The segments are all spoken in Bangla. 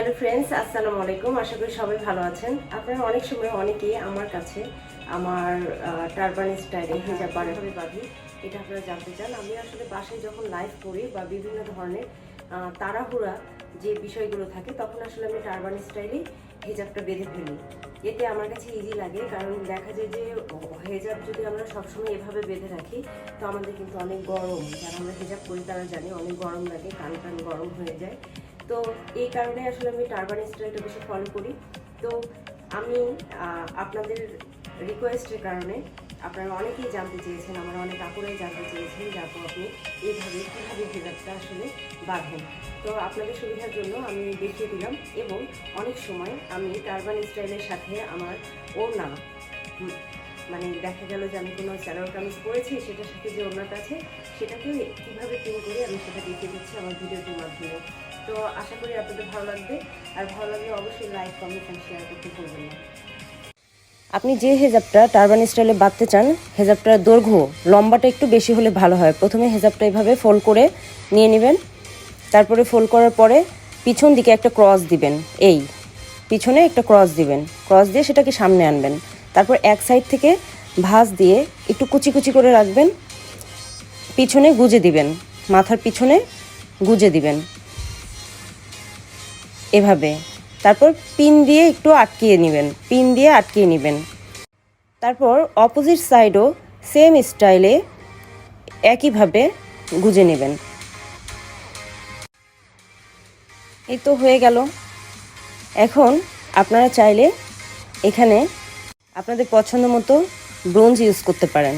হ্যালো ফ্রেন্ডস আসসালামু আলাইকুম। আশা করি সবাই ভালো আছেন। আপনারা অনেক সময় অনেকেই আমার কাছে আমার টারবান স্টাইলে হিজাব বানাভাবে বাঁধি এটা আপনারা জানতে চান। আমি আসলে বাসায় যখন লাইভ করি বা বিভিন্ন ধরনের তাড়াহুড়া যে বিষয়গুলো থাকে তখন আসলে আমি টারবান স্টাইলে হেজাবটা বেঁধে ফেলি। এতে আমার কাছে ইজি লাগে কারণ দেখা যায় যে হেজাব যদি আমরা সবসময় এভাবে বেঁধে রাখি তো আমাদের কিন্তু অনেক গরম। যারা আমরা হেজাব করি তারা জানি অনেক গরম লাগে কান কান গরম হয়ে যায়। তো এই কারণে আসলে আমি টারবান স্টাইলটা বেশি ফলো করি। তো আমি আপনাদের রিকোয়েস্টের কারণে আপনারা অনেকেই জানতে চেয়েছেন, আমার অনেক আপুরাই জানতে চেয়েছেন যে আপু, আপনি এইভাবে কীভাবে হেজাবটা আসলে বাঁধেন। তো আপনাদের সুবিধার জন্য আমি দেখিয়ে দিলাম এবং অনেক সময় আমি টারবান স্টাইলের সাথে আমার ওড়না মানে দেখা গেল যে আমি কোনো স্যালোয়ার কামিজ পরেছি সেটার সাথে যে ওড়নাটা আছে সেটাকেও কীভাবে পিন করে আমি সেটা দেখিয়ে দিচ্ছি আমার ভিডিওটির মাধ্যমে। তো আশা করি আপনাদের ভালো লাগবে। আর ভালো লাগলে অবশ্যই লাইক কমেন্ট অ্যান্ড শেয়ার করতে ভুলবেন না। আপনি যে হেজাবটা টারবান স্টাইলে বাঁধতে চান, হেজাবটার দৈর্ঘ্য লম্বাটা একটু বেশি হলে ভালো হয়। প্রথমে হেজাবটা এভাবে ফোল্ড করে নিয়ে নেবেন। তারপরে ফোল্ড করার পরে পিছন দিকে একটা ক্রস দিবেন। এই, পিছনে একটা ক্রস দিবেন। ক্রস দিয়ে সেটাকে সামনে আনবেন। তারপর এক সাইড থেকে ভাঁজ দিয়ে একটু কুচি কুচি করে রাখবেন। পিছনে গুজে দিবেন। মাথার পিছনে গুজে দিবেন। এভাবে। তারপর পিন দিয়ে একটু আটকিয়ে নেবেন। পিন দিয়ে আটকিয়ে নেবেন। তারপর অপোজিট সাইডও সেম স্টাইলে একইভাবে গুজে নেবেন। এই তো হয়ে গেল। এখন আপনারা চাইলে এখানে আপনাদের পছন্দ মতো ব্রোঞ্জ ইউজ করতে পারেন।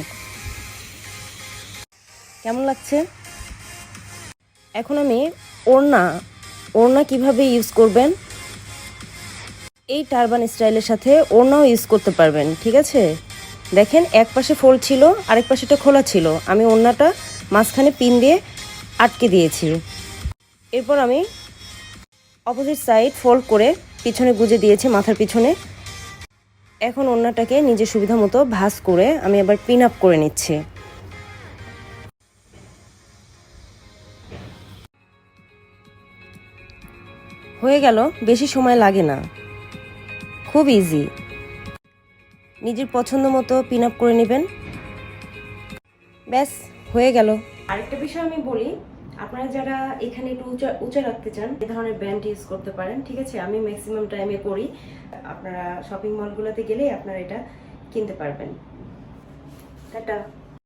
কেমন লাগছে? এখন আমি ওড়না ওড়না কীভাবে ইউজ করবেন? এই টারবান স্টাইলের সাথে ওড়নাও ইউজ করতে পারবেন, ঠিক আছে? দেখেন, এক পাশে ফোল্ড ছিল, আরেক পাশেটা খোলা ছিল। আমি ওড়নাটা মাঝখানে পিন দিয়ে আটকে দিয়েছি। এরপর আমি অপোজিট সাইড ফোল্ড করে পিছনে গুজে দিয়েছি, মাথার পিছনে। এখন ওড়নাটাকে নিজের সুবিধা মতো ভাঁজ করে আমি আবার পিন আপ করে নিচ্ছি। হয়ে গেল, বেশি সময় লাগে না। খুব ইজি নিজের পছন্দ মতো পিন আপ করে নেবেন। ব্যাস, হয়ে গেল। আরেকটা বিষয় আমি বলি আপনারা যারা এখানে একটু উঁচা উঁচা রাখতে চান, এ ধরনের ব্যান্ড ইউজ করতে পারেন, ঠিক আছে? আমি ম্যাক্সিমাম টাইমে করি। আপনারা শপিং মলগুলোতে গেলেই আপনারা এটা কিনতে পারবেন। টাটা।